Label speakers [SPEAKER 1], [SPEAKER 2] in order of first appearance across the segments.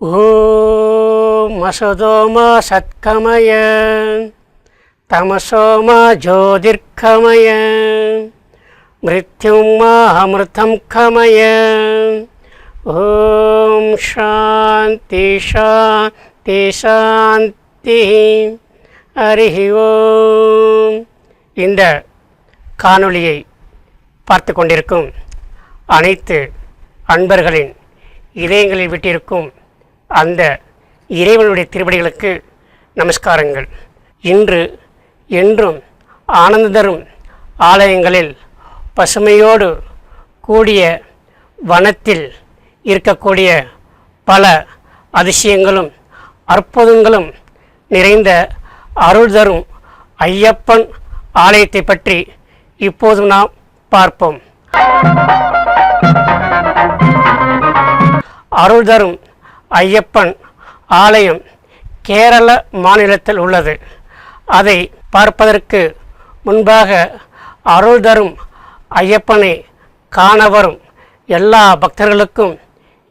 [SPEAKER 1] ஓம் அசதோமா சத்கமய தமசோமா ஜோதிர்கமய மிருத்யுமா அமிர்தம் கமய ஓம் சாந்தி சாந்தி சாந்தி அரிஹி ஓம் இந்த காணொளியை பார்த்து கொண்டிருக்கும் அனைத்து அன்பர்களின் இதயங்களில் விட்டிருக்கும் அந்த இறைவனுடைய திருவடிகளுக்கு நமஸ்காரங்கள். இன்று என்றும் ஆனந்த தரும் ஆலயங்களில் பசுமையோடு கூடிய வனத்தில் இருக்கக்கூடிய பல அதிசயங்களும் அற்புதங்களும் நிறைந்த அருள் தரும் ஐயப்பன் ஆலயத்தை பற்றி இப்போது நாம் பார்ப்போம். அருள் தரும் ஐயப்பன் ஆலயம் கேரள மாநிலத்தில் உள்ளது. அதை பார்ப்பதற்கு முன்பாக அருள் தரும் ஐயப்பனை காண வரும் எல்லா பக்தர்களுக்கும்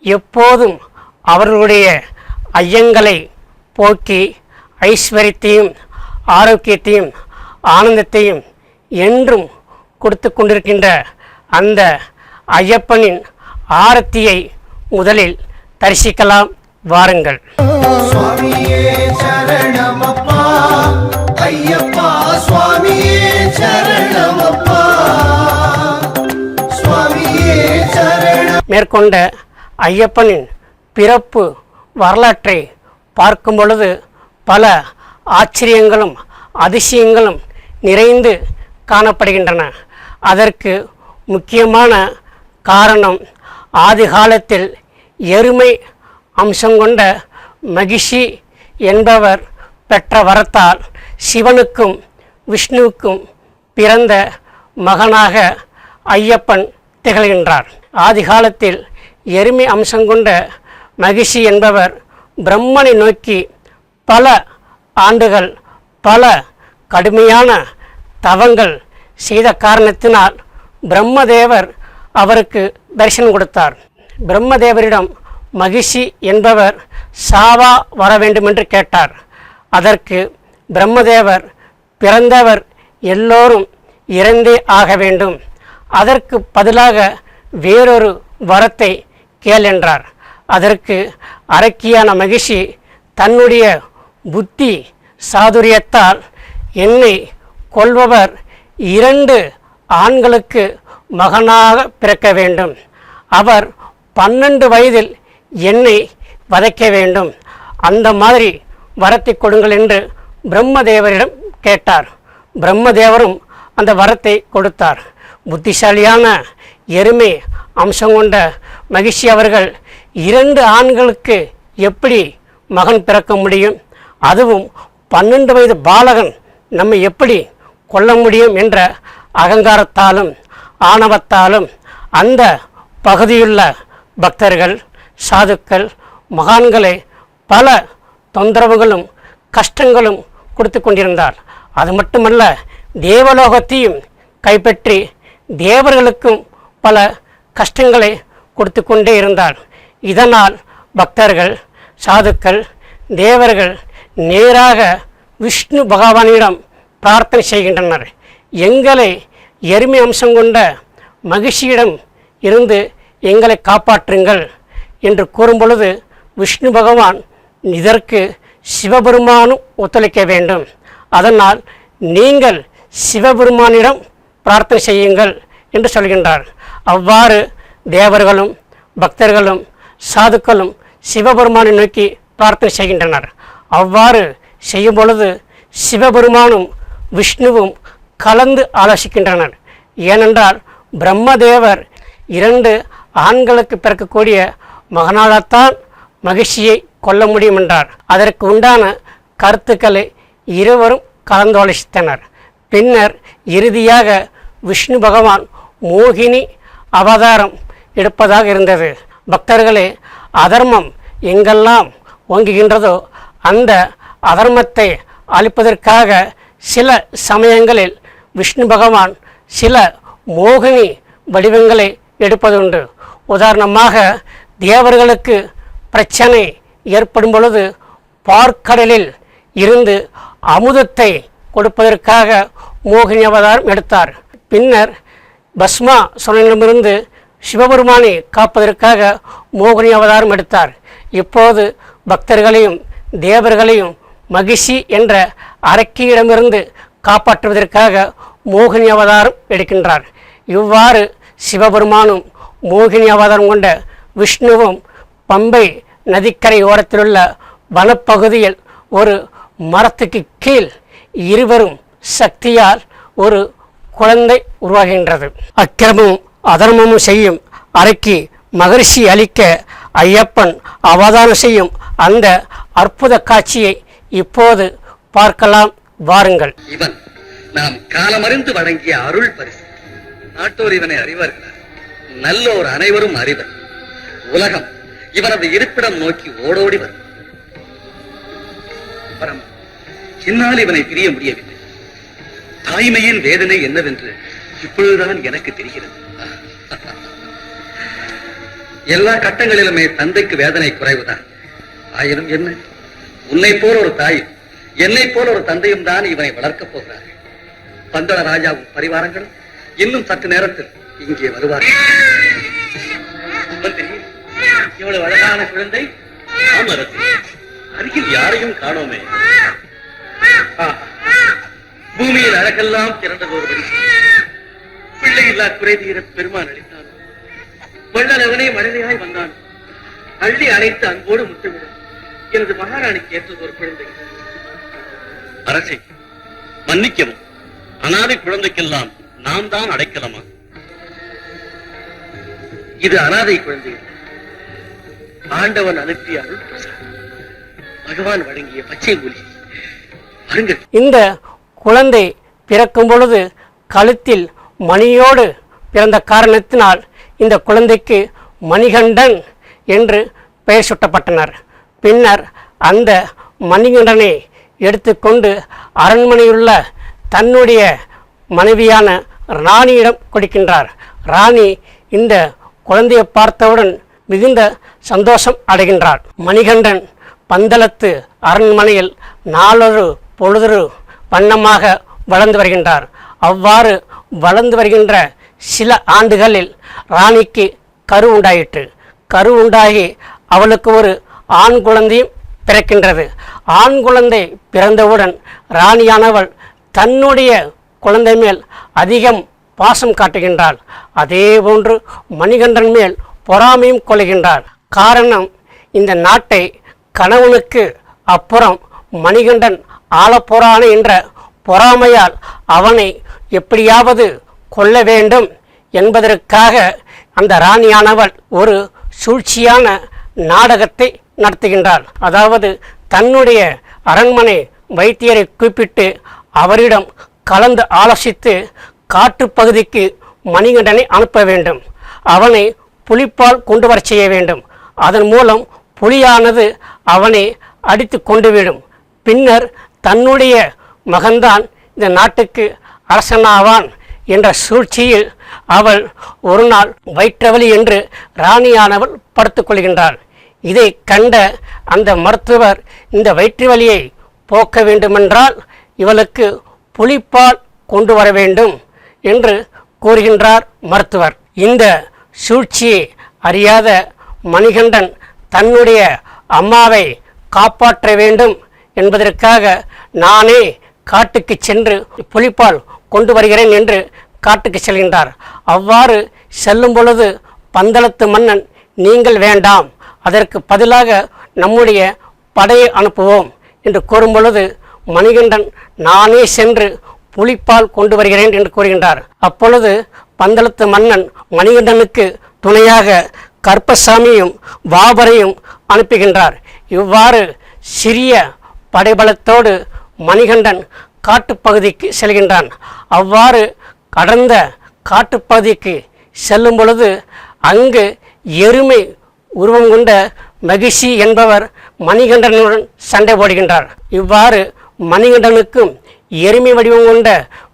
[SPEAKER 1] எப்போதும் அவர்களுடைய ஐயங்களை போக்கி ஐஸ்வர்யத்தையும் ஆரோக்கியத்தையும் ஆனந்தத்தையும் என்றும் கொடுத்து கொண்டிருக்கின்ற அந்த ஐயப்பனின் ஆரத்தியை முதலில் தரிசிக்கலாம் வாருங்கள். மேற்கொண்ட ஐயப்பனின் பிறப்பு வரலாற்றை பார்க்கும் பொழுது பல ஆச்சரியங்களும் அதிசயங்களும் நிறைந்து காணப்படுகின்றன. அதற்கு முக்கியமான காரணம் ஆதி காலத்தில் எருமை அம்சம் கொண்ட மகிஷி என்பவர் பெற்ற வரத்தால் சிவனுக்கும் விஷ்ணுவுக்கும் பிறந்த மகனாக ஐயப்பன் திகழ்கின்றார். ஆதிகாலத்தில் எருமை அம்சம் கொண்ட மகிஷி என்பவர் பிரம்மனை நோக்கி பல ஆண்டுகள் பல கடுமையான தவங்கள் செய்த காரணத்தினால் பிரம்மதேவர் அவருக்கு தரிசனம் கொடுத்தார். பிரம்மதேவரிடம் மகிஷி என்பவர் சாவா வர வேண்டுமென்று கேட்டார். அதற்கு பிரம்மதேவர் பிறந்தவர் எல்லோரும் இறந்தே ஆக வேண்டும். அதற்கு பதிலாக வேறொரு வரத்தை கேள் என்றார். அதற்கு அரக்கியான மகிஷி தன்னுடைய புத்தி சாதுரியத்தால் என்னை கொள்பவர் இரண்டு ஆண்களுக்கு மகனாக பிறக்க வேண்டும். அவர் பன்னெண்டு வயதில் என்னை வதைக்க வேண்டும். அந்த மாதிரி வரத்தை கொடுங்கள் என்று பிரம்மதேவரிடம் கேட்டார். பிரம்மதேவரும் அந்த வரத்தை கொடுத்தார். புத்திசாலியான எருமை அம்சம் கொண்ட மகிழ்ச்சி அவர்கள் இரண்டு ஆண்களுக்கு எப்படி மகன் பிறக்க முடியும்? அதுவும் பன்னெண்டு வயது பாலகன் நம்மை எப்படி கொல்ல முடியும் என்ற அகங்காரத்தாலும் ஆணவத்தாலும் அந்த பகுதியுள்ள பக்தர்கள் சாதுக்கள் மகான்களை பல தொந்தரவுகளும் கஷ்டங்களும் கொடுத்து கொண்டிருந்தார். அது மட்டுமல்ல தேவலோகத்தையும் கைப்பற்றி தேவர்களுக்கும் பல கஷ்டங்களை கொடுத்து கொண்டே இருந்தார். இதனால் பக்தர்கள் சாதுக்கள் தேவர்கள் நேராக விஷ்ணு பகவானிடம் பிரார்த்தனை செய்கின்றனர். எங்களை எருமை அம்சம் கொண்ட மகிழ்ச்சியிடம் இருந்து எங்களை காப்பாற்றுங்கள் என்று கூறும் பொழுது விஷ்ணு பகவான் இதற்கு சிவபெருமானும் ஒத்துழைக்க வேண்டும். அதனால் நீங்கள் சிவபெருமானிடம் பிரார்த்தனை செய்யுங்கள் என்று சொல்கின்றார். அவ்வாறு தேவர்களும் பக்தர்களும் சாதுக்களும் சிவபெருமானை நோக்கி பிரார்த்தனை செய்கின்றனர். அவ்வாறு செய்யும் பொழுது சிவபெருமானும் விஷ்ணுவும் கலந்து ஆலோசிக்கின்றனர். ஏனென்றால் பிரம்மதேவர் இரண்டு ஆண்களுக்கு பிறக்கக்கூடிய மகனால்தான் மகிழ்ச்சியை கொல்ல முடியும் என்றார். அதற்கு உண்டான கருத்துக்களை இருவரும் கலந்தாலோசித்தனர். பின்னர் இறுதியாக விஷ்ணு பகவான் மோகினி அவதாரம் எடுப்பதாக இருந்தது. பக்தர்களே அதர்மம் எங்கெல்லாம் ஓங்குகின்றதோ அந்த அதர்மத்தை அழிப்பதற்காக சில சமயங்களில் விஷ்ணு பகவான் சில மோகினி வடிவங்களை எடுப்பதுண்டு. உதாரணமாக தேவர்களுக்கு பிரச்சனை ஏற்படும் பொழுது பார்க்கடலில் இருந்து அமுதத்தை கொடுப்பதற்காக மோகினி அவதாரம் எடுத்தார். பின்னர் பஸ்மா சுரனிடமிருந்து சிவபெருமானை காப்பதற்காக மோகினி அவதாரம் எடுத்தார். இப்போது பக்தர்களையும் தேவர்களையும் மகிஷி என்ற அரக்கியிடமிருந்து காப்பாற்றுவதற்காக மோகினி அவதாரம் எடுக்கின்றார். இவ்வாறு சிவபெருமானும் மோகினி அவதாரம் கொண்ட விஷ்ணுவும் பம்பை நதிக்கரை ஓரத்திலுள்ள வனப்பகுதியில் ஒரு மரத்துக்கு கீழ் இருவரும் சக்தியால் ஒரு குழந்தை உருவாகின்றது. அக்கிரமும் அதர்மமும் செய்யும் அறைக்கு மகரிஷி அளிக்க ஐயப்பன் அவதானம் செய்யும் அந்த அற்புத காட்சியை இப்போது பார்க்கலாம். வாருங்கள்.
[SPEAKER 2] இவன் நாம் காலமறிந்து வழங்கிய அருள் பரிசு. நாட்டோர் இவனை அறிவார்களா? நல்லோர் அனைவரும் அறிவர். உலகம் இவரது இருப்பிடம் நோக்கி ஓடோடி வரும். பரம் என்னால் இவனை பிரிய முடியவில்லை. தாய்மையின் வேதனை என்னவென்று இப்பொழுதுதான் எனக்கு தெரிகிறது. எல்லா கட்டங்களிலுமே தந்தைக்கு வேதனை குறைவுதான். ஆயினும் என்ன? உன்னை போல ஒரு தாயும் என்னை போல ஒரு தந்தையும் தான் இவனை வளர்க்கப் போகிறார்கள். பந்தள ராஜாவும் பரிவாரங்களும் இன்னும் சற்று நேரத்தில் இங்கே வருவார் இவ்வளவு அழகான குழந்தை ஆம் அருகில் யாரையும் காணோமே. ஆஹா. பூமியில் அழகெல்லாம் திரண்டது ஒரு பிள்ளை இல்லா குறை தீர பெருமான் அளித்தான் வள்ளலவனே மழலையாய் வந்தான். அள்ளி அழைத்து அன்போடு முத்தமிட எனது மகாராணிக்கு ஏற்றது ஒரு குழந்தை. அரசை மன்னிக்கவும். அனாதை குழந்தைக்கெல்லாம் நாம் தான் அடைக்கலமா? இது அனாதை குழந்தைகள் ஆண்டவன் அனுப்பிய அருள் பகவான் வழங்கிய பச்சை மொழி வருங்கள்.
[SPEAKER 1] இந்த குழந்தை பிறக்கும் பொழுது கழுத்தில் மணியோடு பிறந்த காரணத்தினால் இந்த குழந்தைக்கு மணிகண்டன் என்று பெயர் சூட்டப்பட்டனர். பின்னர் அந்த மணிகண்டனை எடுத்துக்கொண்டு அரண்மனையுள்ள தன்னுடைய மனைவியான ராணியிடம் கொடுக்கின்றார். ராணி இந்த குழந்தையை பார்த்தவுடன் மிகுந்த சந்தோஷம் அடைகின்றார். மணிகண்டன் பந்தளத்து அரண்மனையில் நாளொரு பொழுதொரு வண்ணமாக வளர்ந்து வருகின்றார். அவ்வாறு வளர்ந்து வருகின்ற சில ஆண்டுகளில் ராணிக்கு கரு உண்டாயிற்று. கரு உண்டாகி அவளுக்கு ஒரு ஆண் குழந்தையும் பிறக்கின்றது. ஆண் குழந்தை பிறந்தவுடன் ராணியானவள் தன்னுடைய குழந்தை மேல் அதிகம் பாசம் காட்டுகின்றாள். அதே போன்று மணிகண்டன் மேல் பொறாமையும் கொள்கின்றாள். காரணம் இந்த நாட்டை கணவனுக்கு அப்புறம் மணிகண்டன் ஆளப்போறானே என்ற பொறாமையால் அவனை எப்படியாவது கொல்ல வேண்டும் என்பதற்காக அந்த ராணியானவள் ஒரு சூழ்ச்சியான நாடகத்தை நடத்துகின்றாள். அதாவது தன்னுடைய அரண்மனை வைத்தியரை கூப்பிட்டு அவரிடம் கலந்து ஆலோசித்து காட்டுப்பகுதிக்கு மணிகண்டனை அனுப்ப வேண்டும். அவனை புலிப்பால் கொண்டு வரச் செய்ய வேண்டும். அதன் மூலம் புலியானது அவனை அடித்து கொண்டுவிடும் பின்னர் தன்னுடைய மகன்தான் இந்த நாட்டுக்கு அரசனாவான் என்ற சூழ்ச்சியில் அவள் ஒரு நாள் வயிற்றவலி என்று ராணியானவள் படுத்துக்கொள்கின்றாள் இதை கண்ட அந்த மருத்துவர் இந்த வயிற்று வலியை போக்க வேண்டுமென்றால் இவளுக்கு புலிப்பால் கொண்டு வர வேண்டும். என்று கூறுகின்றார் மருத்துவர். இந்த சூழ்ச்சியை அறியாத மணிகண்டன் தன்னுடைய அம்மாவை காப்பாற்ற வேண்டும் என்பதற்காக நானே காட்டுக்கு சென்று புலிப்பால் கொண்டு வருகிறேன் என்று காட்டுக்கு செல்கின்றார். அவ்வாறு செல்லும் பொழுது பந்தளத்து மன்னன் நீங்கள் வேண்டாம். அதற்கு பதிலாக நம்முடைய படையை அனுப்புவோம் என்று கூறும் பொழுது மணிகண்டன் நானே சென்று புலிப்பால் கொண்டு வருகிறேன் என்று கூறுகின்றார். அப்பொழுது பந்தளத்து மன்னன் மணிகண்டனுக்கு துணையாக கற்பசாமியும் வாபரையும் அனுப்புகின்றார். இவ்வாறு சிறிய படைபலத்தோடு மணிகண்டன் காட்டுப்பகுதிக்கு செல்கின்றான். அவ்வாறு கடந்த காட்டுப்பகுதிக்கு செல்லும் பொழுது அங்கு எருமை உருவம் கொண்ட மகிஷி என்பவர் மணிகண்டனுடன் சண்டை போடுகின்றார். இவ்வாறு மணிகண்டனுக்கும் எருமை வடிவம் கொண்ட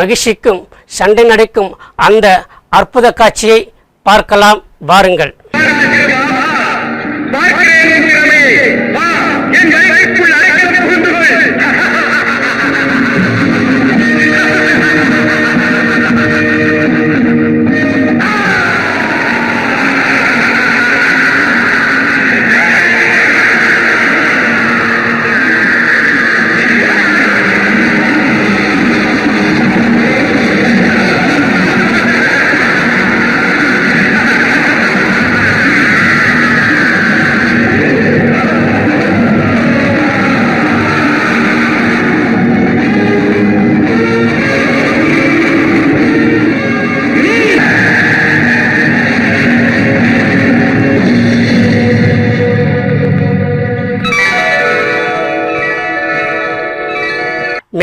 [SPEAKER 1] மகிழ்ச்சிக்கும் சண்டை நடக்கும் அந்த அற்புத காட்சியை பார்க்கலாம் வாருங்கள்.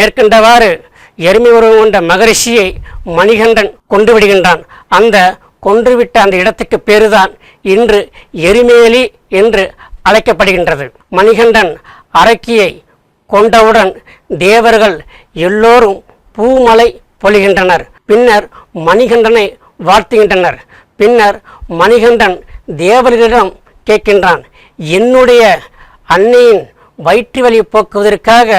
[SPEAKER 1] மேற்கண்டவாறு எருமை உருவம் கொண்ட மகரிஷியை மணிகண்டன் கொண்டு விடுகின்றான். அந்த கொன்றுவிட்ட அந்த இடத்துக்கு பேருதான் இன்று எருமேலி என்று அழைக்கப்படுகின்றது. மணிகண்டன் அரக்கியை கொண்டவுடன் தேவர்கள் எல்லோரும் பூமலை பொழிகின்றனர். பின்னர் மணிகண்டனை வாழ்த்துகின்றனர். பின்னர் மணிகண்டன் தேவர்களிடம் கேட்கின்றான் என்னுடைய அன்னையின் வயிற்று வலி போக்குவதற்காக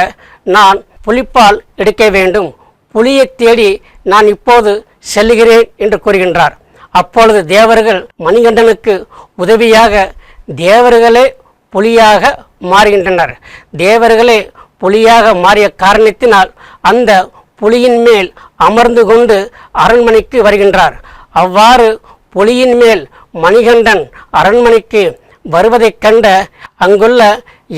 [SPEAKER 1] நான் புலிப்பால் எடுக்க வேண்டும். புலியை தேடி நான் இப்போது செல்லுகிறேன் என்று கூறுகின்றார். அப்பொழுது தேவர்கள் மணிகண்டனுக்கு உதவியாக தேவர்களே புலியாக மாறுகின்றனர். தேவர்களே புலியாக மாறிய காரணத்தினால் அந்த புலியின் மேல் அமர்ந்து கொண்டு அரண்மனைக்கு வருகின்றார். அவ்வாறு புலியின் மேல் மணிகண்டன் அரண்மனைக்கு வருவதைக் கண்ட அங்குள்ள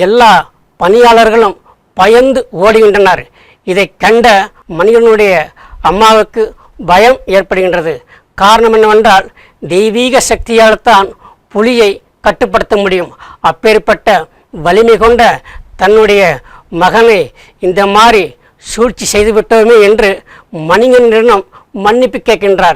[SPEAKER 1] எல்லா பணியாளர்களும் பயந்து ஓடுகின்றனர். இதை கண்ட மனிதனுடைய அம்மாவுக்கு பயம் ஏற்படுகின்றது. காரணம் என்னவென்றால் தெய்வீக சக்தியால் தான் புலியை கட்டுப்படுத்த முடியும். அப்பேற்பட்ட வலிமை கொண்ட தன்னுடைய மகனை இந்த மாதிரி சூழ்ச்சி செய்துவிட்டோமே என்று மணிகனிடம் மன்னிப்பு கேட்கின்றார்.